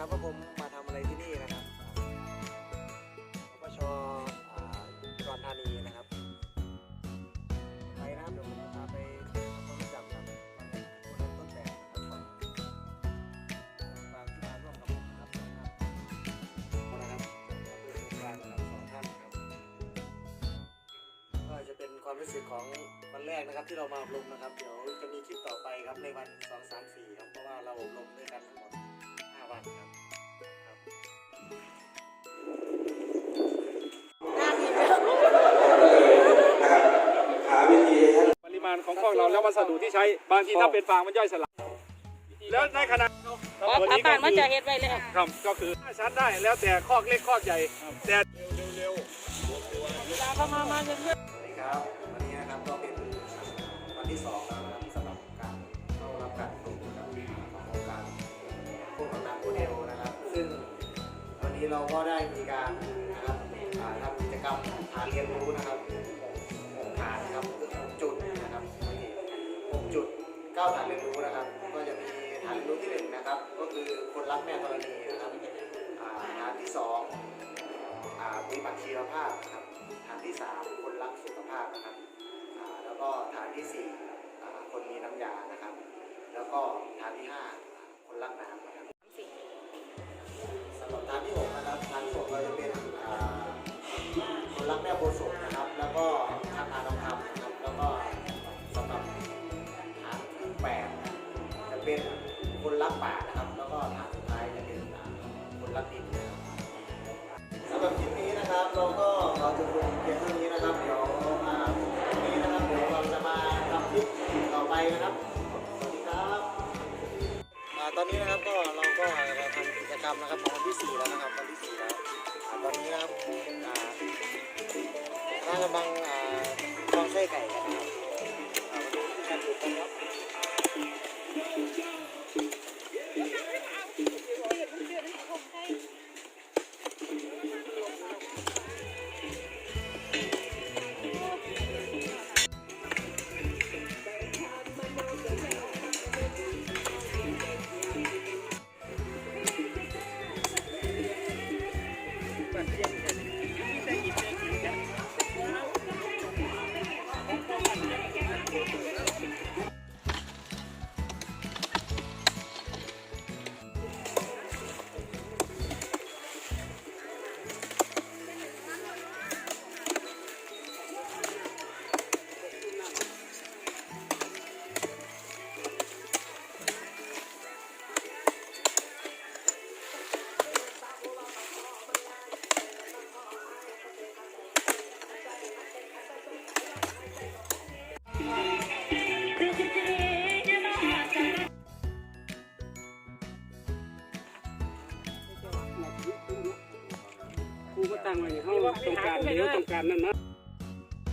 นะครับว่าผมมาทำอะไรที่นี่นะครับปชอ่าอุดรธานีนะครับ ไปนะครับเดี๋ยวผมจะพาไปทำความรู้จักกับคนเริ่มต้นแบบนะครับของบางที่มาร่วมกับผมนะครับสองท่านะครับกลางนะครับสองท่านครับ ก็จะเป็นความรู้สึกของวันแรกนะครับที่เรามาอบรมนะครับ เดี๋ยวจะมีคลิปต่อไปครับในวันสองสามสี่ครับเพราะว่าเราอบรมด้วยกัน วันครับครับปริมาณของกล้องเราแล้ววัสดุที่ใช้บางทีถ้าเป็นฟางมันย่อยสลายแล้วในขณะเพราะถ้าบ้านมันจะเฮ็ดไว้แล้วครับก็คือชั้นได้แล้วแต่คอกเล็กคอกใหญ่แต่เวลาเขามามาเรื่อยสวัสดีครับวันนี้นะครับก็เป็นวันที่สองแล้ว เราก็ได้มีการนะครับอ่าทำกิจกรรมฐานเรียนรู้นะครับหกฐานนะครับคือหกจุดนะครับหกจุดเก้าฐานเรียนรู้นะครับ ก็จะมีฐานเรียนรู้ที่หนึ่งนะครับ ก็คือคนรักแม่ธรณีนะครับอ่าฐานที่สองอ่ามีบัตรชีวภาพนะครับฐานที่ 3 คนรักสุขภาพนะครับอ่าแล้วก็ฐานที่4อ่าคนมีน้ำยานะครับ แล้วก็ฐานที่ 5 คนรักน้ำนะครับสำหรับฐานที่ 6 จะเป็นคนรักแม่โพธิ์นะครับ แล้วก็ทำงานทองคำนะครับ แล้วก็สำหรับฐานที่8จะเป็นคนรักป่านะครับ แล้วก็ฐานสุดท้ายจะเป็นคนรักดินนะครับสำหรับคลิปนี้นะครับ เราก็ขอจบลงเพียงเท่านี้นะครับ เดี๋ยวอ่าพรุ่งนี้นะครับเดี๋ยวเราจะมาทำคลิปต่อไปนะครับ สวัสดีครับตอนนี้นะครับก็เราก็จะทำกิจกรรมนะครับของวันที่4แล้วนะครับวันที่4 ตอนนี้นะครับอ่าน่าจะบังอ่าลองไส้ไก่กันนะครับ ก็ตั้งไว้ให้เขาต้องการเดี๋ยวต้องการนั่นนะ